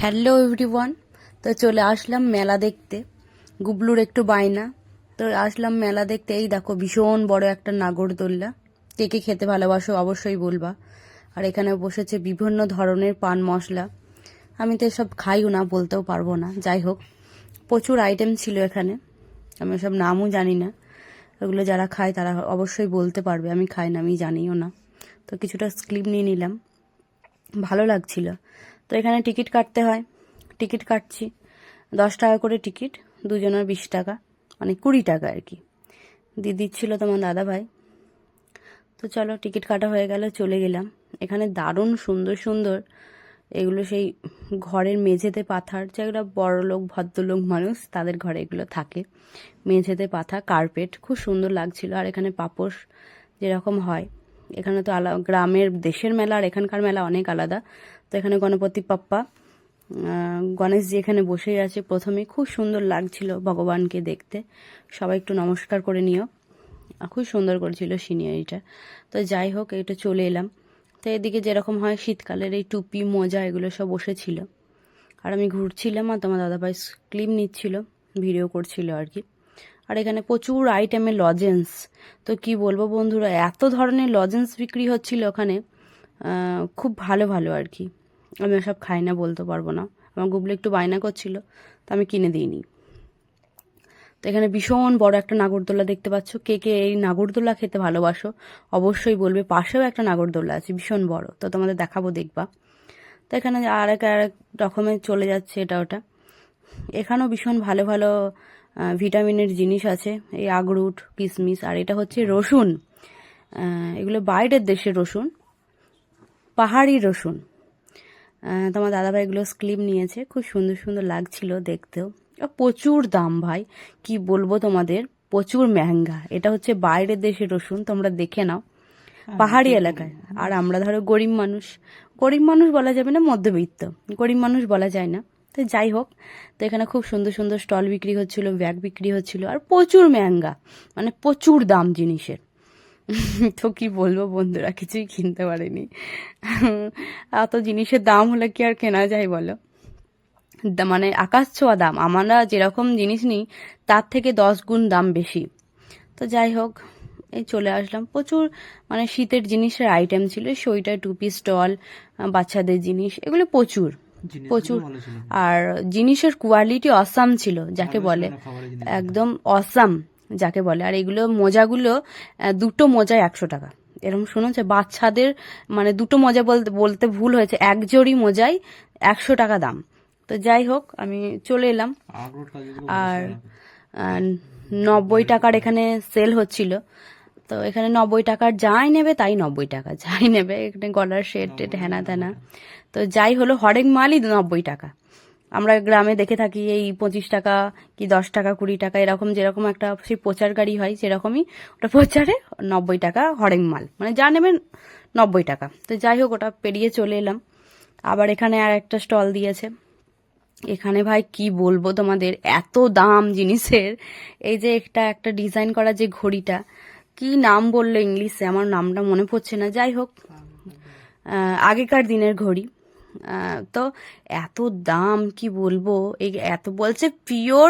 Hello everyone. তো চলে আসলাম মেলা দেখতে। গুবলুর একটু বায়না। তো আসলাম মেলা দেখতে। এই দেখো, ভীষণ বড় একটা নাগরদোল্লা। কে কে খেতে ভালোবাসো অবশ্যই বলবা। আর এখানে বসেছে বিভিন্ন ধরনের পান মশলা। আমি তো এসব খাইও না, বলতেও পারব না। যাই হোক, প্রচুর আইটেম ছিল এখানে। আমি সব নামও জানি না। ওগুলো যারা খায় তারা অবশ্যই বলতে পারবে। আমি খাই না, আমি জানিও না। তো কিছুটা স্ক্লিপ নিয়ে নিলাম। ভালো লাগছিল। তো এখানে টিকিট কাটতে হয়। টিকিট কাটছি। দশ টাকা করে টিকিট, দুজনের বিশ টাকা মানে কুড়ি টাকা আর কি। দিয়ে দিচ্ছিল তোমার দাদা ভাই তো চলো, টিকিট কাটা হয়ে গেল, চলে গেলাম। এখানে দারুণ সুন্দর সুন্দর এগুলো সেই ঘরের মেঝেতে পাথার যেগুলো বড় লোক ভদ্রলোক মানুষ, তাদের ঘরে এগুলো থাকে। মেঝেতে পাথা কার্পেট, খুব সুন্দর লাগছিল। আর এখানে পাপোশ যেরকম হয়। এখানে তো আলা গ্রামের, দেশের মেলা আর এখানকার মেলা অনেক আলাদা। তো এখানে গণপতি পাপ্পা গণেশজি এখানে বসেই আছে। প্রথমে খুব সুন্দর লাগছিল ভগবানকে দেখতে। সবাই একটু নমস্কার করে নিও। খুব সুন্দর করেছিল সিনিয়রিটা তো যাই হোক, এটা চলে এলাম। তো এদিকে যেরকম হয়, শীতকালের এই টুপি, মোজা এগুলো সব বসেছিল। আর আমি ঘুরছিলাম আর তোমার দাদাভাই ক্লিপ নিচ্ছিল, ভিডিও করছিল আর কি। আর এখানে প্রচুর আইটেমের লজেন্স তো কি বলব বন্ধুরা, এত ধরনের লজেন্স বিক্রি হচ্ছিল ওখানে খুব ভালো ভালো আর কি। আমি সব খাই না, বলতে পারব না। আমার গুবলো একটু বায়না করছিল, তো আমি কিনে দিইনি। তো এখানে ভীষণ বড় একটা নাগরদোলা দেখতে পাচ্ছ। কে কে এই নাগরদোলা খেতে ভালোবাসো, অবশ্যই বলবে, পাশেও একটা নাগরদোলা আছে, ভীষণ বড়। তো তোমাদের দেখাবো, দেখবা। তো এখানে আর এক আর এক রকমের চলে যাচ্ছে এটা ওটা। এখানেও ভীষণ ভালো ভালো ভিটামিনের জিনিস আছে, এই আগরুট কিশমিশ আর এটা হচ্ছে রসুন। এগুলো বাইরের দেশের রসুন, পাহাড়ি রসুন। তোমার দাদাভাই এগুলো স্ক্লিপ নিয়েছে। খুব সুন্দর সুন্দর লাগছিল দেখতেও। প্রচুর দাম ভাই। কি বলব তোমাদের? প্রচুর মেহেঙ্গা এটা হচ্ছে বাইরের দেশের রসুন তোমরা দেখে নাও। পাহাড়ি এলাকায়। আর আমরা ধরো গরিব মানুষ। গরিব মানুষ বলা যাবে না মধ্যবিত্ত। গরিব মানুষ বলা যায় না। তো যাই হোক তো এখানে খুব সুন্দর সুন্দর স্টল বিক্রি হচ্ছিল ব্যাগ বিক্রি হচ্ছিল। আর প্রচুর মেহেঙ্গা মানে প্রচুর দাম জিনিসের। তো কি বলব বন্ধুরা কিছুই কিনতে পারিনি। এত জিনিসের দাম হলে কি আর কেনা যায় বলো? মানে আকাশ ছোঁয়া দাম। আমরা যেরকম জিনিস নিই তার থেকে দশ গুণ দাম বেশি। তো যাই হোক এই চলে আসলাম। প্রচুর মানে শীতের জিনিসের আইটেম ছিল। সোয়েটার টুপি স্টল বাচ্চাদের জিনিস এগুলো প্রচুর। প্রচুর। আর জিনিসের কোয়ালিটি অসাম ছিল যাকে বলে। একদম অসাম যাকে বলে। আর এগুলো মোজাগুলো দুটো মোজায় একশো টাকা। এরকম শুনেছে বাচ্চাদের মানে দুটো মোজা বলতে বলতে ভুল হয়েছে এক জোড়ি মোজায় একশো টাকা দাম। তো যাই হোক আমি চলে এলাম। আর নব্বই টাকার এখানে সেল হচ্ছিল। তো এখানে নব্বই টাকার যাই নেবে তাই নব্বই টাকা। যাই নেবে এখানে গলার সেট টেট হেনা তেনা তো যাই হলো হরেক মালই নব্বই টাকা। আমরা গ্রামে দেখে থাকি এই পঁচিশ টাকা কি দশ টাকা, কুড়ি টাকা, এরকম যেরকম একটা সেই প্রচার গাড়ি হয়, সেরকমই ওটা প্রচারে নব্বই টাকা হরেং মাল। মানে যা নেবেন নব্বই টাকা। তো যাই হোক, ওটা পেরিয়ে চলে এলাম। আবার এখানে আর একটা স্টল দিয়েছে। এখানে ভাই কি বলব তোমাদের, এত দাম জিনিসের। এই যে একটা একটা ডিজাইন করা যে ঘড়িটা, কি নাম বলল ইংলিশে? আমার নামটা মনে পড়ছে না। যাই হোক আগেকার দিনের ঘড়ি। তো এত দাম কি বলব? এই এত বলছে পিওর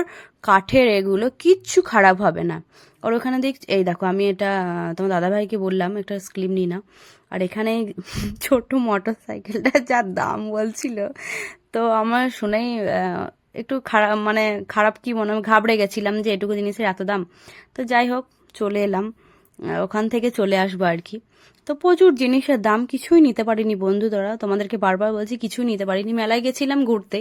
কাঠের এগুলো, কিচ্ছু খারাপ হবে না। আর ওখানে দেখ, এই দেখো, আমি এটা, তোমার দাদাভাইকে বললাম, একটা স্ক্লিপ নি না আর এখানে ছোট মোটর সাইকেলটা যা দাম বলছিল। তো আমার শুনেই একটু খারাপ মানে খারাপ কি মনে ঘাবড়ে গেছিলাম যে এটুকু জিনিসের এত দাম। তো যাই হোক, চলে এলাম। ওখান থেকে চলে আসব আর কি। তো প্রচুর জিনিসের দাম কিছুই নিতে পারিনি বন্ধুরা তোমাদেরকে বারবার বলছি, কিছুই নিতে পারিনি। মেলায় গেছিলাম ঘুরতে।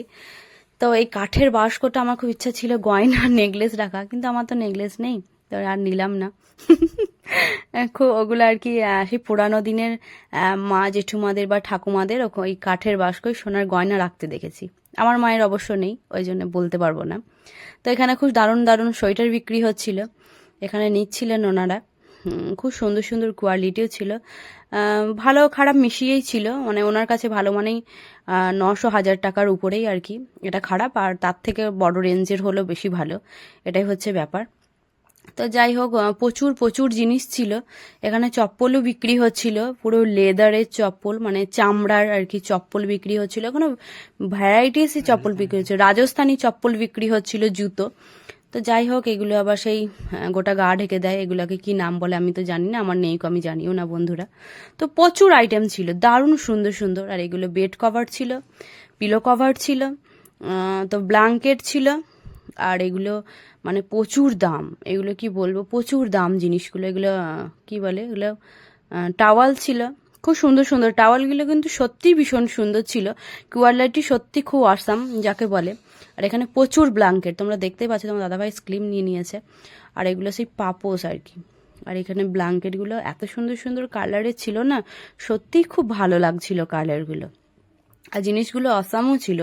তো এই কাঠের বাস্কটা আমার খুব ইচ্ছা ছিল, গয়না নেকলেস রাখা, কিন্তু আমার তো নেকলেস নেই, তো আর নিলাম না। খুব ওগুলো আর কি সেই পুরানো দিনের মা জেঠুমাদের বা ঠাকুমাদের ওই কাঠের বাস্কই সোনার গয়না রাখতে দেখেছি। আমার মায়ের অবশ্য নেই, ওই জন্য বলতে পারব না। তো এখানে খুব দারুণ দারুণ সোয়েটার বিক্রি হচ্ছিল। এখানে নিচ্ছিলেন ওনারা। খুব সুন্দর সুন্দর কোয়ালিটিও ছিল। ভালো খারাপ মিশিয়েই ছিল। মানে ওনার কাছে ভালো মানেই নশো হাজার টাকার উপরেই আর কি। এটা খারাপ আর তার থেকে বড় রেঞ্জের হলো বেশি ভালো। এটাই হচ্ছে ব্যাপার। তো যাই হোক প্রচুর প্রচুর জিনিস ছিল। এখানে চপ্পলও বিক্রি হচ্ছিল। পুরো লেদারের চপ্পল মানে চামড়ার আর কি চপ্পল বিক্রি হচ্ছিল। এখানে ভ্যারাইটিসই চপ্পল বিক্রি হচ্ছে রাজস্থানি চপ্পল বিক্রি হচ্ছিল জুতো। তো যাই হোক এগুলো আবার সেই গোটা গা ঢেকে দেয়। এগুলোকে কি নাম বলে আমি তো জানি না আমার নেই কো, আমি জানিও না বন্ধুরা। তো প্রচুর আইটেম ছিল দারুণ সুন্দর সুন্দর। আর এগুলো বেড কভার ছিল পিলো কভার ছিল তো ব্ল্যাঙ্কেট ছিল আর এগুলো মানে প্রচুর দাম। এগুলো কি বলব প্রচুর দাম জিনিসগুলো। এগুলো কি বলে এগুলো টাওয়াল ছিল খুব সুন্দর সুন্দর। টাওয়ালগুলো কিন্তু সত্যিই ভীষণ সুন্দর ছিল। কোয়ালিটি সত্যি খুব আসাম যাকে বলে। আর এখানে প্রচুর ব্ল্যাঙ্কেট তোমরা দেখতেই পাচ্ছ তোমার দাদাভাই স্ক্রিম নিয়ে নিয়েছে। আর এগুলো সেই পাপোস আর কি। আর এখানে ব্ল্যাঙ্কেটগুলো এত সুন্দর সুন্দর কালারের ছিল না, সত্যিই খুব ভালো লাগছিল কালারগুলো আর জিনিসগুলো অসামও ছিল।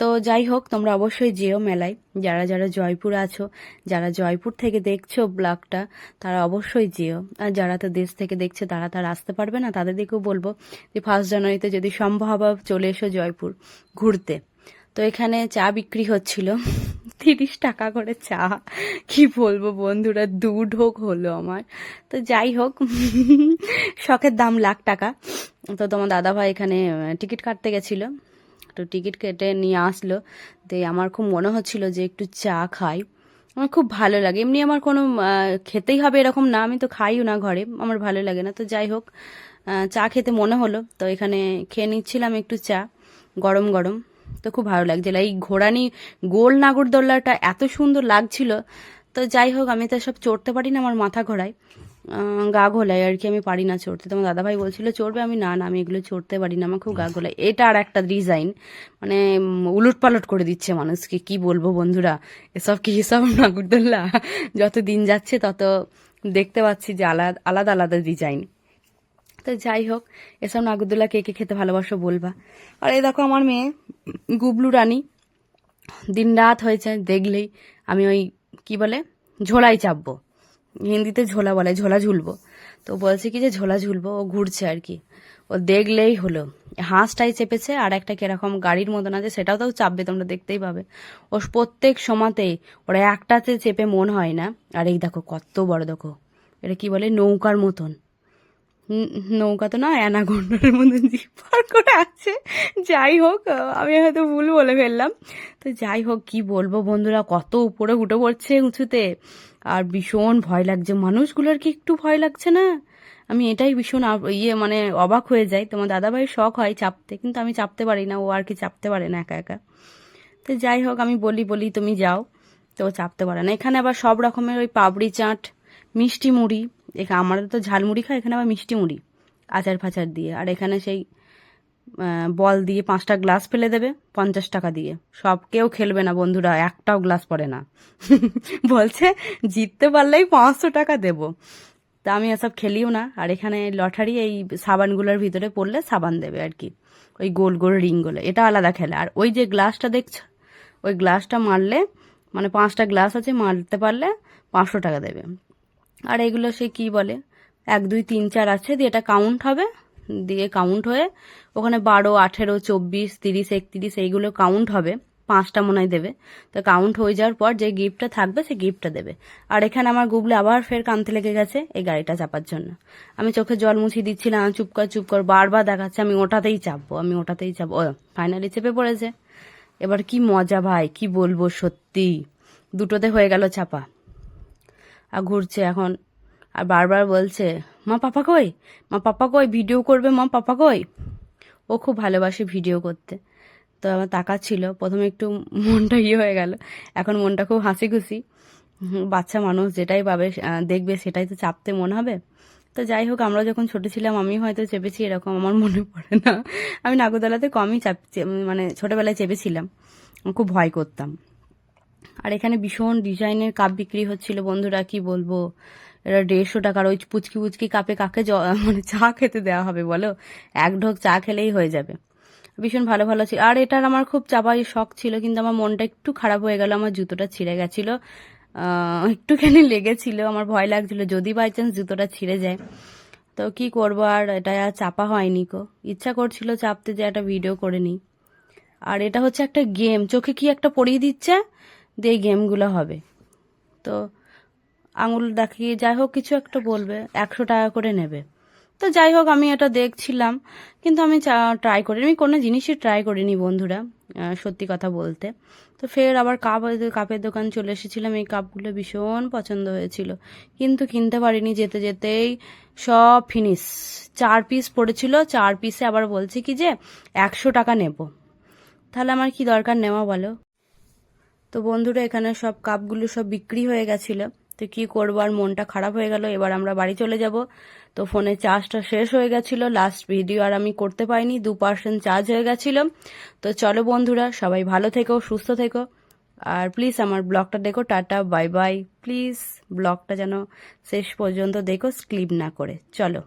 তো যাই হোক, তোমরা অবশ্যই যেও মেলায়। যারা যারা জয়পুর আছো, যারা জয়পুর থেকে দেখছ ব্লগটা, তারা অবশ্যই যেও। আর যারা তো দেশ থেকে দেখছে, তারা তারা আসতে পারবে না। তাদের দিকেও বলব যে ফার্স্ট জানুয়ারিতে যদি সম্ভব চলে এসো জয়পুর ঘুরতে। তো এখানে চা বিক্রি হচ্ছিল। তিরিশ টাকা করে চা। কি বলব বন্ধুরা দু ঢোক হলো আমার। তো যাই হোক, শখের দাম লাখ টাকা। তো তোমার দাদা ভাই এখানে টিকিট কাটতে গেছিল। তো টিকিট কেটে নিয়ে আসলো। তো আমার খুব মনে হচ্ছিল যে একটু চা খাই। আমার খুব ভালো লাগে। এমনি আমার কোনো খেতেই হবে এরকম না। আমি তো খাইও না ঘরে। আমার ভালো লাগে না। তো যাই হোক চা খেতে মনে হলো। তো এখানে খেয়ে নিচ্ছিলাম একটু চা, গরম গরম। তো খুব ভালো লাগছিল। এই ঘোড়ানি গোল নাগরদোল্লাটা এত সুন্দর লাগছিল। তো যাই হোক, আমি তো সব চড়তে পারি না আমার মাথা ঘোরায়। গা ঘোলায় আর কি, আমি পারি না চড়তে। তোমার দাদাভাই বলছিল, চড়বে? আমি, না না, আমি এগুলো চড়তে পারি না, আমার খুব গা ঘোলায়। এটা আর একটা ডিজাইন মানে উলট পালট করে দিচ্ছে মানুষকে। কি বলব বন্ধুরা, এসব কি এসব নাগরদোল্লা? যত দিন যাচ্ছে তত দেখতে পাচ্ছি যে আলাদা আলাদা আলাদা ডিজাইন তো যাই হোক, এসব নাগরদোল্লা কে কে খেতে ভালোবাসো বলবা। আর এই দেখো আমার মেয়ে, গুবলু রানী দিন রাত হয়েছে দেখলেই আমি ওই কি বলে, ঝোলাই চাপবো। হিন্দিতে ঝোলা বলে, ঝোলা ঝুলবো। তো বলছে কি যে ঝোলা ঝুলবো, ও ঘুরছে আর কি। ও দেখলেই হলো। হাঁসটাই চেপেছে আর একটা কীরকম গাড়ির মতন আছে, সেটাও তো চাপবে, তোমরা দেখতেই পাবে। ও প্রত্যেক সময়তেই, ওরা একটাতে চেপে মন হয় না। আর এই দেখো কত বড় দেখো, এটা কি বলে, নৌকার মতন। নৌকা তো না অ্যানাগন্ডার মতন জিপ পার করে আছে। যাই হোক আমি হয়তো ভুল বলে ফেললাম। তো যাই হোক, কি বলব বন্ধুরা, কত উপরে উঠে পড়ছে উঁচুতে। আর ভীষণ ভয় লাগছে। মানুষগুলোর কি একটু ভয় লাগছে না? আমি এটাই ভীষণ ইয়ে মানে অবাক হয়ে যাই। তোমার দাদাভাই শখ হয় চাপতে, কিন্তু আমি চাপতে পারি না। ও আর কি চাপতে পারে না একা একা। তো যাই হোক, আমি বলি বলি, তুমি যাও। তো চাপতে পারে না। এখানে আবার সব রকমের ওই পাবড়ি চাট, মিষ্টি মুড়ি এখানে আমাদের তো ঝালমুড়ি খায়, এখানে আবার মিষ্টি মুড়ি, আচার ফাচার দিয়ে। আর এখানে সেই বল দিয়ে পাঁচটা গ্লাস ফেলে দেবে, পঞ্চাশ টাকা দিয়ে। সব কেউ খেলবে না বন্ধুরা, একটাও গ্লাস পড়ে না। বলছে, জিততে পারলেই পাঁচশো টাকা দেব। তা আমি এসব খেলিও না। আর এখানে লটারি, এই সাবানগুলোর ভিতরে পড়লে সাবান দেবে আর কি। ওই গোল গোল রিংগুলো, এটা আলাদা খেলা। আর ওই যে গ্লাসটা দেখছ, ওই গ্লাসটা মারলে মানে পাঁচটা গ্লাস আছে, মারতে পারলে পাঁচশো টাকা দেবে। আর এগুলো সে কি বলে? এক, দুই, তিন, চার আছে, দিয়ে এটা কাউন্ট হবে। দিয়ে কাউন্ট হয়ে ওখানে বারো, আঠেরো, চব্বিশ, তিরিশ, একত্রিশ, এইগুলো কাউন্ট হবে। পাঁচটা মনে হয় দেবে। তো কাউন্ট হয়ে যাওয়ার পর যে গিফটটা থাকবে, সে গিফটটা দেবে। আর এখানে আমার গুগলে আবার ফের কানতে লেগে গেছে এই গাড়িটা চাপার জন্য। আমি চোখে জল মুছিয়ে দিচ্ছিলাম চুপ কর চুপ কর, বারবার দেখাচ্ছে, আমি ওটাতেই চাপবো, আমি ওটাতেই চাপবো। ও ফাইনালি চেপে পড়েছে। এবার কি মজা ভাই, কি বলব সত্যি। দুটোতে হয়ে গেল চাপা। ঘুরছে এখন। আর বারবার বলছে, মা পাপা কই? মা পাপা কই? ভিডিও করবে মা পাপা কই? ও খুব ভালোবাসে ভিডিও করতে। তো আমার তাকাচ্ছিল। প্রথমে একটু মনটা ইয়ে হয়ে গেল। এখন মনটা খুব হাসি খুশি বাচ্চা মানুষ যেটাই পাবে দেখবে, সেটাই তো চাপতে মনে হবে। তো যাই হোক, আমরা যখন ছোট ছিলাম আমি হয়তো চেপেছি এরকম, আমার মনে পড়ে না। আমি নাগরদোলাতে কমই চাপ মানে ছোটবেলায় চেপেছিলাম। খুব ভয় করতাম। আর এখানে ভীষণ ডিজাইনের কাপ বিক্রি হচ্ছিল, বন্ধুরা কি বলব? এটা দেড়শো টাকার ওই পুচকি পুচকি কাপে কাকে মানে চা খেতে দেওয়া হবে বলো? এক ঢোক চা খেলেই হয়ে যাবে। ভীষণ ভালো ভালো ছিল। আর এটার আমার খুব চাপাই শখ ছিল, কিন্তু আমার মনটা একটু খারাপ হয়ে গেল, আমার জুতোটা ছিঁড়ে গেছিল। একটুখানি লেগেছিল, আমার ভয় লাগছিল, যদি বাই চান্স জুতোটা ছিঁড়ে যায়। তো কি করব আর, এটা আর চাপা হয়নি কো ইচ্ছা করছিল চাপতে যে একটা ভিডিও করে নিই। আর এটা হচ্ছে একটা গেম চোখে কি একটা পড়িয়ে দিচ্ছে? দিয়ে গেমগুলো হবে। তো আঙুল দেখিয়ে যাই হোক, কিছু একটা বলবে, একশো টাকা করে নেবে। তো যাই হোক, আমি এটা দেখছিলাম, কিন্তু আমি ট্রাই করিনি। আমি কোনো জিনিসই ট্রাই করিনি বন্ধুরা সত্যি কথা বলতে। তো ফের আবার কাপ কাপের দোকান চলে এসেছিলাম। এই কাপগুলো ভীষণ পছন্দ হয়েছিল। কিন্তু কিনতে পারিনি, যেতে যেতেই সব ফিনিশ চার পিস পড়েছিল, চার পিসে আবার বলছে কি যে একশো টাকা নেব। তাহলে আমার কি দরকার নেওয়া বলো? তো বন্ধুরা, এখানে সব কাপগুলো সব বিক্রি হয়ে গেছিল। তো কি করব, আর মনটা খারাপ হয়ে গেল। এবার আমরা বাড়ি চলে যাব। তো ফোনে চার্জটা শেষ হয়ে গেছিল। লাস্ট ভিডিও আর আমি করতে পারিনি, দু পার্সেন্ট চার্জ হয়ে গেছিল। তো চলো বন্ধুরা, সবাই ভালো থেকো, সুস্থ থেকো। আর প্লিজ আমার ব্লগটা দেখো, টাটা বাই বাই প্লিজ ব্লগটা যেন শেষ পর্যন্ত দেখো স্ক্লিপ না করে। চলো।